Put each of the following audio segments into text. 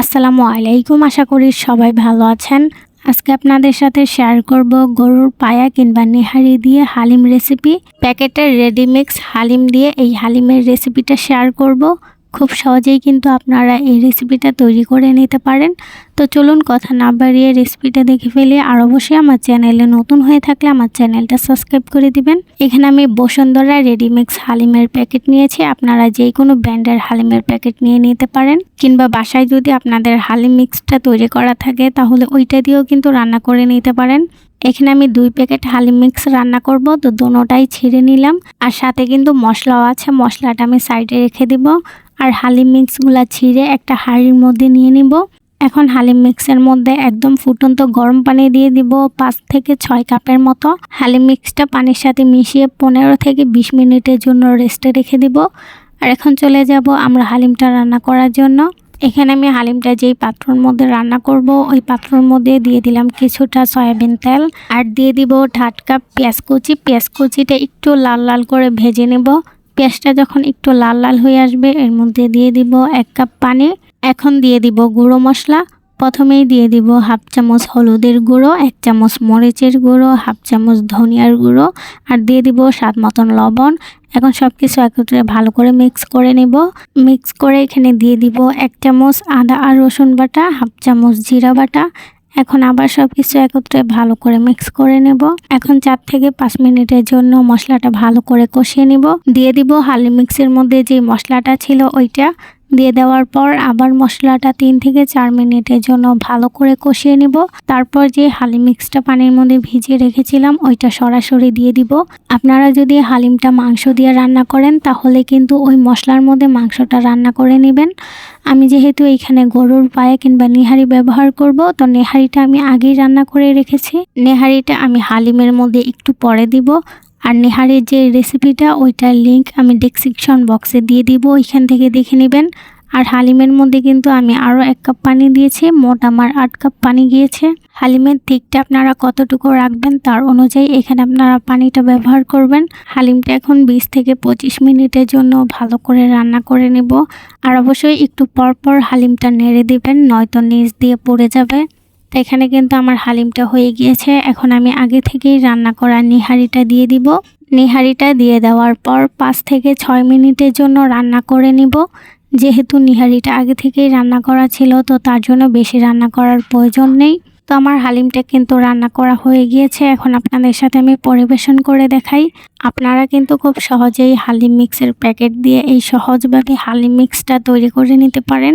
আসসালামু আলাইকুম। আশা করি সবাই ভালো আছেন। আজকে আপনাদের সাথে শেয়ার করব গরুর পায়া কিংবা নেহারি দিয়ে হালিম রেসিপি প্যাকেটের রেডিমিক্স হালিম দিয়ে এই হালিমের রেসিপিটা শেয়ার করব। খুব সহজেই কিন্তু আপনারা এই রেসিপিটা তৈরি করে নিতে পারেন। তো চলুন কথা না বাড়িয়ে রেসিপিটা দেখে ফেলে। আর অবশ্যই আমার চ্যানেলে নতুন হয়ে থাকলে আমার চ্যানেলটা সাবস্ক্রাইব করে দিবেন। এখানে আমি বসুন্ধরা রেডিমিক্স হালিমের প্যাকেট নিয়েছি। আপনারা যে কোনো ব্র্যান্ডের হালিমের প্যাকেট নিয়ে নিতে পারেন। কিংবা বাসায় যদি আপনাদের হালিম মিক্সটা তৈরি করা থাকে, তাহলে ওইটা দিয়েও কিন্তু রান্না করে নিতে পারেন। এখানে আমি দুই প্যাকেট হালিম মিক্স রান্না করব। তো দোনোটাই ছিঁড়ে নিলাম। আর সাথে কিন্তু মশলাও আছে। মশলাটা আমি সাইডে রেখে দিব। আর হালিম মিক্সগুলো ছিঁড়ে একটা হাঁড়ির মধ্যে নিয়ে নিব। এখন হালিম মিক্সের মধ্যে একদম ফুটন্ত গরম পানি দিয়ে দিব পাঁচ থেকে ছয় কাপের মতো। হালিম মিক্সটা পানির সাথে মিশিয়ে পনেরো থেকে বিশ মিনিটের জন্য রেস্টে রেখে দিব। আর এখন চলে যাব আমরা হালিমটা রান্না করার জন্য। এখানে আমি হালিমটা যেই পাত্রর মধ্যে রান্না করব, ওই পাত্রর মধ্যে দিয়ে দিলাম কিছুটা সয়াবিন তেল। আর দিয়ে দিব টাটকা পেঁয়াজ কুচি। পেঁয়াজ কুচিটা একটু লাল লাল করে ভেজে নেব। পেঁয়াজটা যখন একটু লাল লাল হয়ে আসবে, এর মধ্যে দিয়ে দিব এক কাপ পানি। এখন দিয়ে দিব গুঁড়ো মশলা। প্রথমেই দিয়ে দিব হাফ চামচ হলুদের গুঁড়ো, এক চামচ মরিচের গুঁড়ো, হাফ চামচ ধনিয়ার গুঁড়ো, আর দিয়ে দিব স্বাদ মতন লবণ। এখন সব কিছু একত্রে ভালো করে মিক্স করে নেব। মিক্স করে এখানে দিয়ে দিব এক চামচ আদা আর রসুন বাটা, হাফ চামচ জিরা বাটা এখন আবার সব কিছু একত্রে ভালো করে মিক্স করে নেব। এখন চার থেকে পাঁচ মিনিটের জন্য মশলাটা ভালো করে কষিয়ে নিব। দিয়ে দিব হালি মিক্সের মধ্যে যে মশলাটা ছিল ওইটা। দিয়ে দেওয়ার পর আবার মশলাটা তিন থেকে চার মিনিটের জন্য ভালো করে কষিয়ে নিব। তারপর যে হালিম মিক্সটা পানির মধ্যে ভিজিয়ে রেখেছিলাম, ওইটা সরাসরি দিয়ে দিব। আপনারা যদি হালিমটা মাংস দিয়ে রান্না করেন, তাহলে কিন্তু ওই মশলার মধ্যে মাংসটা রান্না করে নেবেন। আমি যেহেতু এইখানে গরুর পায়ে কিংবা নেহারি ব্যবহার করব, তো নেহারিটা আমি আগেই রান্না করে রেখেছি। নেহারিটা আমি হালিমের মধ্যে একটু পরে দিব। আর নেহারের যে রেসিপিটা ওইটার লিঙ্ক আমি ডিসক্রিপশন বক্সে দিয়ে দিব, ওইখান থেকে দেখে নেবেন। আর হালিমের মধ্যে কিন্তু আমি আরও এক কাপ পানি দিয়েছি, মোট আমার আট কাপ পানি গিয়েছে। হালিমের দিকটা আপনারা কতটুকু রাখবেন তার অনুযায়ী এখানে আপনারা পানিটা ব্যবহার করবেন। হালিমটা এখন বিশ থেকে পঁচিশ মিনিটের জন্য ভালো করে রান্না করে নেব। আর অবশ্যই একটু পর পর হালিমটা নেড়ে দিবেন, নয়তো নিচ দিয়ে পড়ে যাবে। এখানে কিন্তু আমার হালিমটা হয়ে গিয়েছে। এখন আমি আগে থেকেই রান্না করা নিহারিটা দিয়ে দিব। নিহারিটা দিয়ে দেওয়ার পর পাঁচ থেকে ছয় মিনিটের জন্য রান্না করে নিব। যেহেতু নিহারিটা আগে থেকেই রান্না করা ছিল, তো তার জন্য বেশি রান্না করার প্রয়োজন নেই। তো আমার হালিমটা কিন্তু রান্না করা হয়ে গিয়েছে। এখন আপনাদের সাথে আমি পরিবেশন করে দেখাই। আপনারা কিন্তু খুব সহজেই হালিম মিক্সের প্যাকেট দিয়ে এই সহজভাবে হালিম মিক্সটা তৈরি করে নিতে পারেন।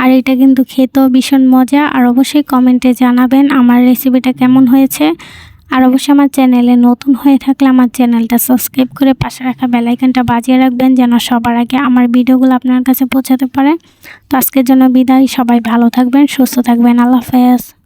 আর এটা কিন্তু খেতেও ভীষণ মজা। আর অবশ্যই কমেন্টে জানাবেন আমার রেসিপিটা কেমন হয়েছে। আর অবশ্যই আমার চ্যানেলে নতুন হয়ে থাকলে আমার চ্যানেলটা সাবস্ক্রাইব করে পাশে রাখা বেলাইকানটা বাজিয়ে রাখবেন যেন সবার আগে আমার ভিডিওগুলো আপনার কাছে পৌঁছাতে পারে। তো আজকের জন্য বিদায়। সবাই ভালো থাকবেন, সুস্থ থাকবেন। আল্লাহ হাফেজ।